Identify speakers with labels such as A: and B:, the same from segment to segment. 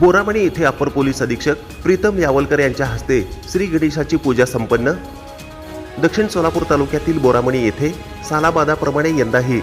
A: बोरामणी येथे अपर पोलीस अधीक्षक प्रीतम यावलकर यांच्या हस्ते श्री गणेशाची पूजा संपन्न. दक्षिण सोलापूर तालुक्यातील बोरामणी येथे सालाबादाप्रमाणे यंदाही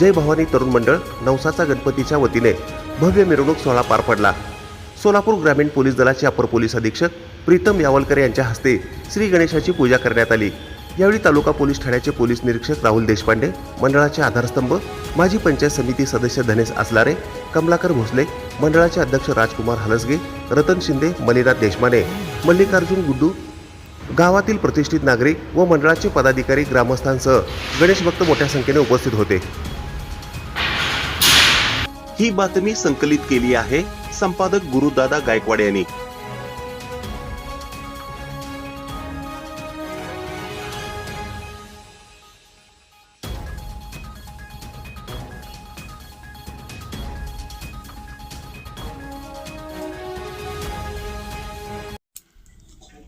A: जय भवानी तरुण मंडळ नवसाचा गणपतीच्या वतीने भव्य मिरवणूक सोहळा पार पडला. सोलापूर ग्रामीण पोलीस दलाचे अपर पोलीस अधीक्षक प्रीतम यावलकर यांच्या हस्ते श्री गणेशाची पूजा करण्यात आली. यावेळी तालुका पोलीस ठाण्याचे पोलीस निरीक्षक राहुल देशपांडे मंडळाचे आधारस्तंभ माजी पंचायत समिती सदस्य धनेश असलारे कमलाकर भोसले मंडळाचे अध्यक्ष राजकुमार हलसगे रतन शिंदे मलिनाथ देशमाने मल्लिकार्जुन गुड्डू गावातील प्रतिष्ठित नागरिक व मंडळाचे पदाधिकारी ग्रामस्थांसह गणेश भक्त मोठ्या संख्येने उपस्थित होते. ही बातमी संकलित केली आहे संपादक गुरुदादा गायकवाड यांनी.